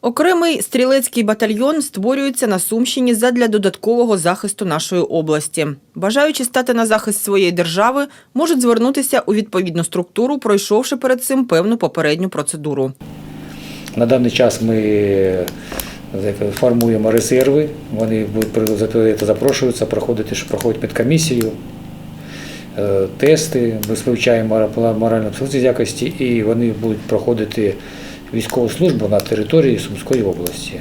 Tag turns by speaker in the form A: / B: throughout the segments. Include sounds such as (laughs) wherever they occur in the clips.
A: Окремий стрілецький батальйон створюється на Сумщині задля додаткового захисту нашої області. Бажаючи стати на захист своєї держави, можуть звернутися у відповідну структуру, пройшовши перед цим певну попередню процедуру.
B: На даний час ми е, формуємо резерви, вони будуть запрошуються проходити, що проходять медкомісію, е, тести, ми вивчаємо морально психологічні якості, і вони будуть проходити військову службу на території Сумської області.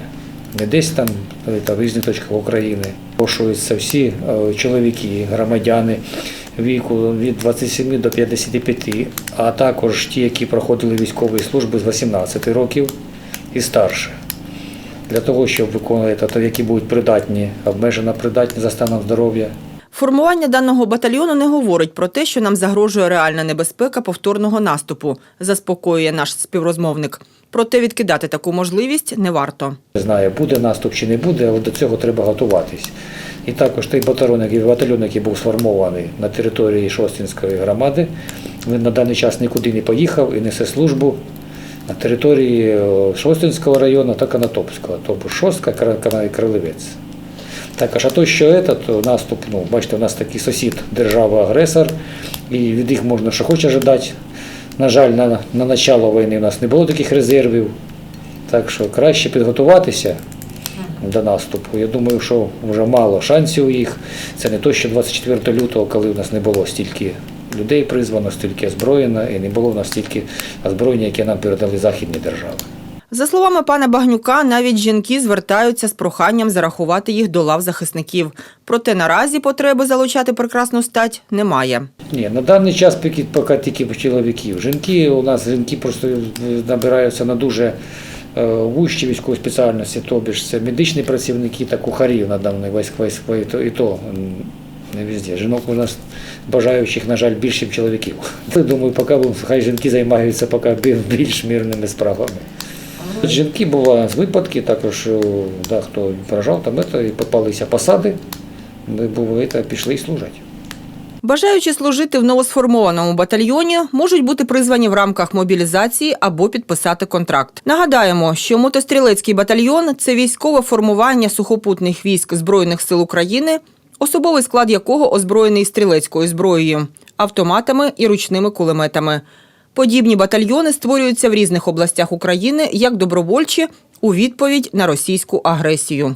B: Не десь там, е, та в різних точках України. Прошуються всі е, чоловіки, громадяни віку від 27 до 55, а також ті, які проходили військові служби з 18 років і старше. Для того, щоб виконувати, та які будуть придатні, обмежено придатні за станом здоров'я,
A: Формування даного батальйону не говорить про те, що нам загрожує реальна небезпека повторного наступу, заспокоює наш співрозмовник. Проте відкидати таку можливість не варто.
B: Не знаю, буде наступ чи не буде, але до цього треба готуватись. І також той батальйон, який, батальйон, який був сформований на території Шостінської громади, він на даний час нікуди не поїхав і несе службу на території е, Шостинського району та Конотопського, тобто Шостка Крилевець. Також, а то, що то наступ, ну, бачите, у нас такий сусід, держава-агресор, і від їх можна що хоче ожидати. На жаль, на, на начало війни у нас не було таких резервів. Так що краще підготуватися до наступу. Я думаю, що вже мало шансів у їх. Це не то, що 24 лютого, коли у нас не було стільки людей призвано, стільки озброєно, і не було у нас стільки озброєння, яке нам передали західні держави.
A: За словами пана Багнюка, навіть жінки звертаються з проханням зарахувати їх до лав захисників. Проте наразі потреби залучати прекрасну стать немає.
B: Ні, на даний час поки, поки тільки чоловіків. Жінки у нас жінки просто набираються на дуже е, вищі військові спеціальності, тобі ж це медичні працівники та кухарі на даний військ, військ, і то, не везде. Жінок у нас бажаючих, на жаль, більше, чоловіків. (laughs) Думаю, поки хай жінки займаються поки бі- більш мирними справами. Жінки були випадки, також е, да, хто поражав, там це, і попалися посади, ми були, це, пішли і служать.
A: Бажаючи служити в новосформованому батальйоні, можуть бути призвані в рамках мобілізації або підписати контракт. Нагадаємо, що мотострілецький батальйон це військове формування сухопутних військ Збройних сил України, особовий склад якого озброєний стрілецькою зброєю, автоматами і ручними кулеметами. Подібні батальйони створюються в різних областях України як добровольчі у відповідь на російську агресію.